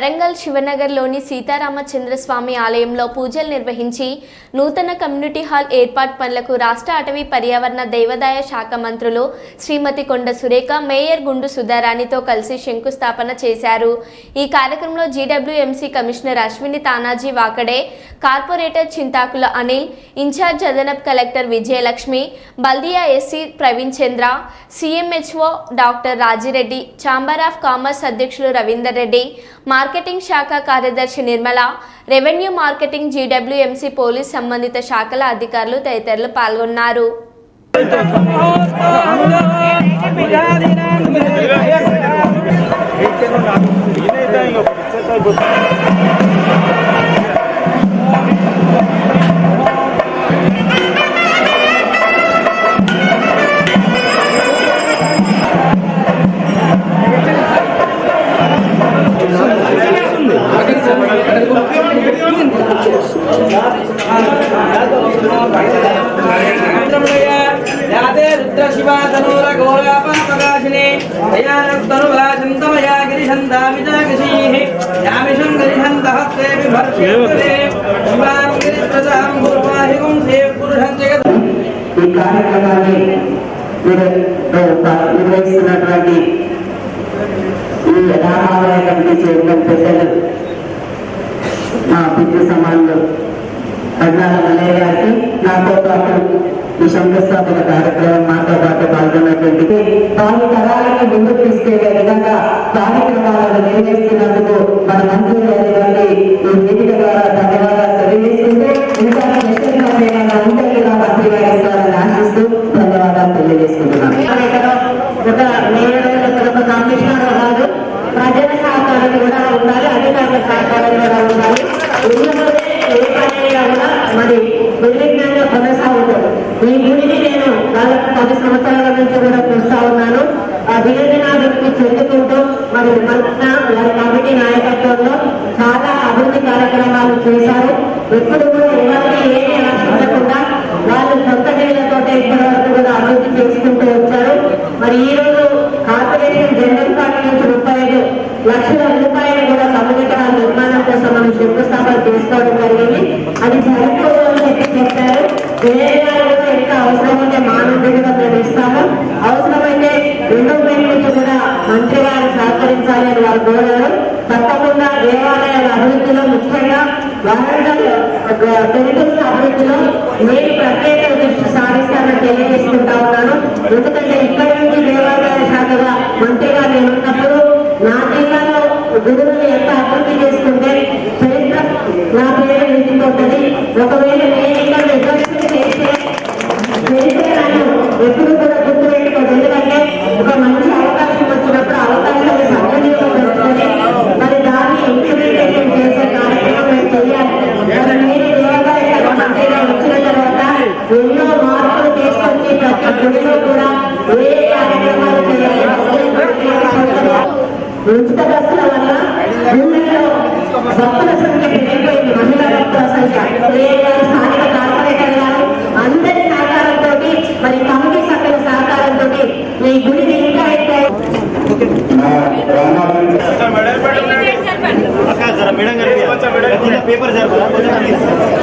వరంగల్ శివనగర్లోని సీతారామచంద్రస్వామి ఆలయంలో పూజలు నిర్వహించి నూతన కమ్యూనిటీ హాల్ ఏర్పాటు పనులకు రాష్ట్ర అటవీ పర్యావరణ దేవాదాయ శాఖ మంత్రులు శ్రీమతి కొండ సురేఖ మేయర్ గుండు సుధారాణితో కలిసి శంకుస్థాపన చేశారు. ఈ కార్యక్రమంలో GWMC commissioner Ashwini Tanaji Wakade corporator Chintakula Anil incharge అదనపు collector Vijayalakshmi Baldia SC Praveen Chandra CMHO doctor Rajireddy chamber of commerce అధ్యక్షులు రవీందర్ రెడ్డి మార్కెటింగ్ శాఖ కార్యదర్శి Nirmala revenue marketing GWMC police సంబంధిత శాఖల అధికారులు తదితరులు పాల్గొన్నారు. యాతే రుద్ర శివా తనూర యామిషం గిరిశంతహస్తే బిభర్షేత్రే శివాం గిరిప్రదాం గురువాహిగుం సేవ్ పురుషం జగత్ ఈ కార్యక్రమాన్ని నిర్వహిస్తున్నటువంటి ఈ రామాలయ కమిటీ చైర్మన్ పెద్దలు మా పితృ సమానులు అజ్ఞాన మల్లయ్య గారికి నాతో పాటు ఈ శంకుస్థాపన కార్యక్రమం మాతో పాటు పాల్గొన్నటువంటి వారి తరాలను ముందుకు తీసుకెళ్ళే విధంగా కార్యక్రమాలను నిర్వహిస్తున్నందుకు మన మంత్రులు గారి ఈ వేదిక ద్వారా ధన్యవాదాలు తెలియజేస్తుంటూ ఇంకా నిశ్చితంగా ఉంటే కూడా మంత్రి గారు ఇస్తారని ఆశిస్తూ ధన్యవాదాలు తెలియజేసుకుంటున్నాను ఒక మేయర్ ఒక కమిషనర్ కాదు ప్రజల సహకారం కూడా ఉండాలి అధికారుల సహకారం కూడా ఉండాలి ఉన్నప్పుడే ఏ పనైనా కూడా మరి నిర్విఘ్నంగా కొనసాగుతుంది ఈ గుడిని నేను దాదాపు పది సంవత్సరాల నుంచి కూడా చూస్తా ఉన్నాను. ఆ దినదినాభివృద్ధి చెందుకుంటూ మరి మన వారి కమిటీ నాయకత్వంలో చాలా అభివృద్ధి కార్యక్రమాలు చేశారు. ఎప్పుడు కూడా ఎవరికి ఏమీ ఆశించకుండా వాళ్ళు సొంత నీళ్ళతో ఇప్పటి వరకు కూడా అభివృద్ధి చేసుకుంటూ వచ్చారు. మరి ఈ రోజు కార్పొరేషన్ జనరల్ పార్టీ నుంచి ముప్పై ఐదు లక్షల రూపాయలు కూడా కమ్యూనిటీ హాల్ నిర్మాణం కోసం మనం తీసుకోవడం జరిగింది. అది సరిపోదు చెప్పి చెప్పారు. వేరే ఎంత అవసరమైతే మానవుడిగా అవసరం అవసరమైతే రెండో పేరు నుంచి కూడా మంత్రి గారు సహకరించాలి అని వారు కోరారు. తప్పకుండా దేవాలయాల అభివృద్ధిలో ముఖ్యంగా వరంగల్ టెంపుల్స్ అభివృద్ధిలో నేను ప్రత్యేక దృష్టి సాధిస్తానని తెలియజేసుకుంటా ఉన్నాను. ఎందుకంటే ఇక్కడి నుంచి దేవాలయాల శాఖగా మంత్రిగా నేనున్నప్పుడు నా జిల్లాలో గురువులు ఎంత అభివృద్ధి చేసుకుంటే నా పేరు నిలిచిపోతుంది ఒకవేళ నేను ఇక్కడ నిర్వహించి చేస్తే నన్ను ఎప్పుడు కూడా గుర్తు పెట్టుకోదు ఎందుకంటే ఒక మంచి అవకాశం వచ్చినప్పుడు ఆ అవకాశాన్ని మరి దాన్ని ఇంప్లిమెంటేషన్ చేసే కార్యక్రమం మేము చేయాలి. నేను మంత్రిగా వచ్చిన తర్వాత ఎన్నో మార్పులు తీసుకొచ్చి ప్రతి గుడిలో కూడా ఏ కార్యక్రమాలు చేయాలి. ఉచిత బస్సుల వల్ల ఊళ్ళలో భక్తుల సంఖ్య పెరిగిపోయింది. మహిళా భక్తుల సంఖ్య. గారు స్థానిక కార్పొరేటర్ గారు అందరి సహకారంతో మరి కమిటీ సభ్యుల సహకారంతో ఈ గుడిని ఇంకా పేపర్ జరపరా?